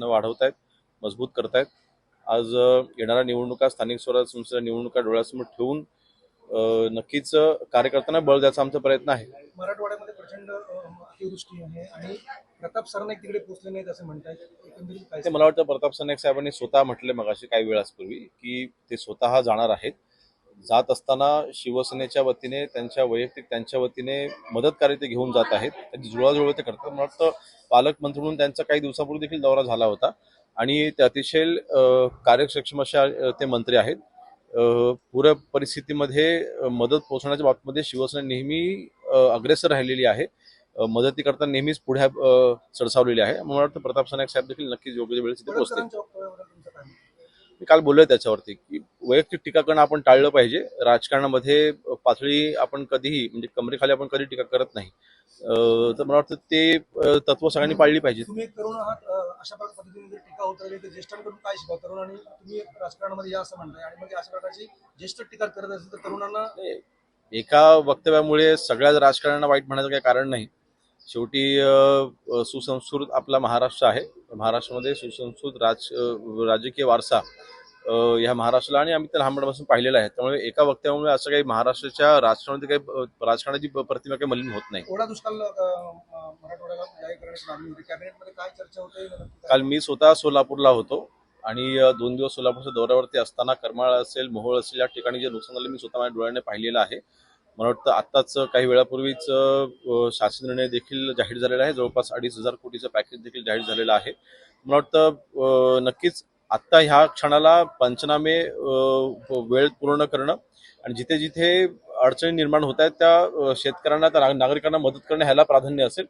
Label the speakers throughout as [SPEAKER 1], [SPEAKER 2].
[SPEAKER 1] वाढवत आहेत मजबूत करतायत. आज येणाऱ्या निवडणुका स्थानिक स्वराज्य संस्थेच्या निवडणुका डोळ्यासमोर ठेवून नक्कीच कार्यकर्त्यांना बळ द्यायचा आमचा प्रयत्न आहे.
[SPEAKER 2] मराठवाड्यामध्ये प्रचंड अतिवृष्टी आहे आणि प्रताप सरनाईक तिकडे पोहोचले नाहीत असं म्हणतायत. एकंदरीत काय
[SPEAKER 1] ते मला वाटतं प्रताप सरनाईक साहेबांनी स्वतः म्हटले मगाशी काही वेळापूर्वी की ते स्वतः जाणार आहेत. जात असताना शिवसेनेच्या वतीने त्यांच्या वैयक्तिक त्यांच्या वतीने मदतकार्य ते घेऊन जात आहेत. त्यांची जुळवाजुळव ते करतात. मला वाटतं पालकमंत्री म्हणून त्यांचा काही दिवसापूर्वी देखील दौरा झाला होता. आणि ते अतिशय अ, कार्यसक्षम अशा ते मंत्री आहेत. पूर परिस्थितीमध्ये मदत पोहोचवण्याच्या बाबतीमध्ये शिवसेना नेहमी अग्रेसर राहिलेली आहे. मदती करता नेहमीच पुढे अ, सरसावलेली आहे. मला वाटतं प्रताप सरनाईक साहेब देखील नक्कीच योग्य वेळेस तिथे पोहोचतील
[SPEAKER 2] मत?
[SPEAKER 1] मी काल बोललोय त्याच्यावरती की वैयक्तिक टीका करणं आपण टाळलं पाहिजे. राजकारणामध्ये पातळी आपण कधीही म्हणजे कमरेखाली आपण कधी टीका करत नाही. तर मला वाटतं ते तत्व सगळ्यांनी पाळली पाहिजे
[SPEAKER 2] तुम्ही एक तरुण आहात अ, अशा प्रकार पद्धतीने जर टीका होत राहिली तर ज्येष्ठांकडून काय शिका तरुण आणि तुम्ही राजकारणामध्ये या असं म्हणताय. आणि मग अशा प्रकारची ज्येष्ठ टीका करत असेल तर तरुणांना
[SPEAKER 1] एका वक्तव्यामुळे सगळ्याच राजकारण्यांना वाईट म्हणायचं काही कारण नाही. शेवटी सुसंस्कृत आपला महाराष्ट्र आहे. महाराष्ट्रामध्ये सुसंस्कृत राज राजकीय वारसा ह्या महाराष्ट्राला आणि आम्ही त्या लहानपणापासून पाहिलेला आहे. त्यामुळे एका वक्तव्यामुळे असं काही महाराष्ट्राच्या राजकारणामध्ये काही राजकारणाची प्रतिमा काही मलिन होत नाही.
[SPEAKER 2] दुष्काळ
[SPEAKER 1] काल मी स्वतः सोलापूरला होतो आणि दोन दिवस सोलापूरच्या दौऱ्यावरती असताना करमाळ असेल मोहोळ असेल या ठिकाणी जे नुकसान झालं मी स्वतः माझ्या डोळ्याने पाहिलेलं आहे. मला वाटतं आत्ताच काही वेळापूर्वीच शासन निर्णय देखील जाहीर झालेला आहे. जवळपास अडीच हजार कोटीचं पॅकेज देखील जाहीर झालेलं आहे. मला वाटतं नक्कीच आत्ता ह्या क्षणाला पंचनामे वेळ पूर्ण करणं आणि जिथे जिथे अडचणी निर्माण होत आहेत त्या शेतकऱ्यांना त्या नाग- नागरिकांना मदत करणं ह्याला प्राधान्य असेल.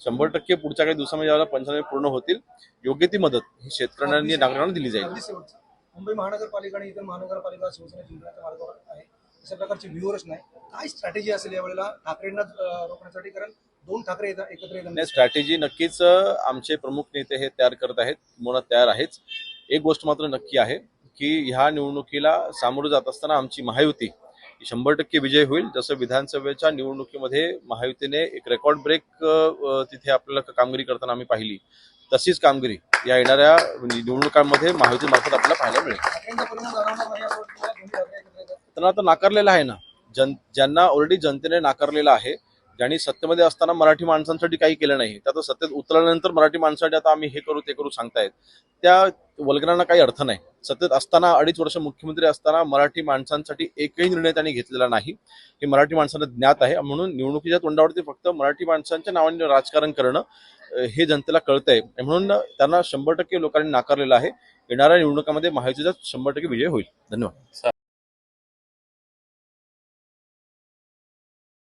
[SPEAKER 1] शंभर टक्के पुढच्या काही दिवसामध्ये ज्यावेळेला पंचनामे पूर्ण होतील. योग्य ती मदत ही शेतकऱ्यांना नागरिकांना दिली जाईल.
[SPEAKER 2] मुंबई महानगरपालिका आणि इतर महानगरपालिका शिवसेना जिंकण्याच्या मार्गावर आहे. अशा प्रकारची व्ह्यूवरच नाही. काय स्ट्रॅटेजी असेल यावेळेला? ठाकरेंना रोखण्यासाठी कारण दोन ठाकरे एकत्र
[SPEAKER 1] स्ट्रॅटेजी नक्कीच आमचे प्रमुख नेते हे तयार करत आहेत. किंवा तयार आहेच. एक गोष्ट मात्र नक्की आहे की ह्या निवडणुकीला सामोरं जात असताना आमची महायुती शंभर टक्के विजय होईल. जसं विधानसभेच्या निवडणुकीमध्ये महायुतीने एक रेकॉर्ड ब्रेक तिथे आपल्याला कामगिरी करताना आम्ही पाहिली. तशीच कामगिरी या येणाऱ्या म्हणजे निवडणुकांमध्ये महायुतीमार्फत आपल्याला पाहायला मिळेल. त्यांना आता नाकारलेलं आहे ना. जन ज्यांना ऑलरेडी जनतेने नाकारलेलं आहे ज्यांनी सत्तेमध्ये असताना मराठी माणसांसाठी काही केलं नाही त्या सत्तेत उतरल्यानंतर मराठी माणसासाठी आता आम्ही हे करू ते करू सांगतायत. त्या वल्गरांना काही अर्थ नाही. सत्तेत असताना अडीच वर्ष मुख्यमंत्री असताना मराठी माणसांसाठी एकही निर्णय त्यांनी घेतलेला नाही. हे मराठी माणसांना ज्ञात आहे. म्हणून निवडणुकीच्या तोंडावरती फक्त मराठी माणसांच्या नावाने राजकारण करणं हे जनतेला कळतंय. म्हणून त्यांना शंभर टक्के लोकांनी नाकारलेलं आहे. येणाऱ्या निवडणुकामध्ये महायुतीचा शंभर टक्के विजय होईल. धन्यवाद.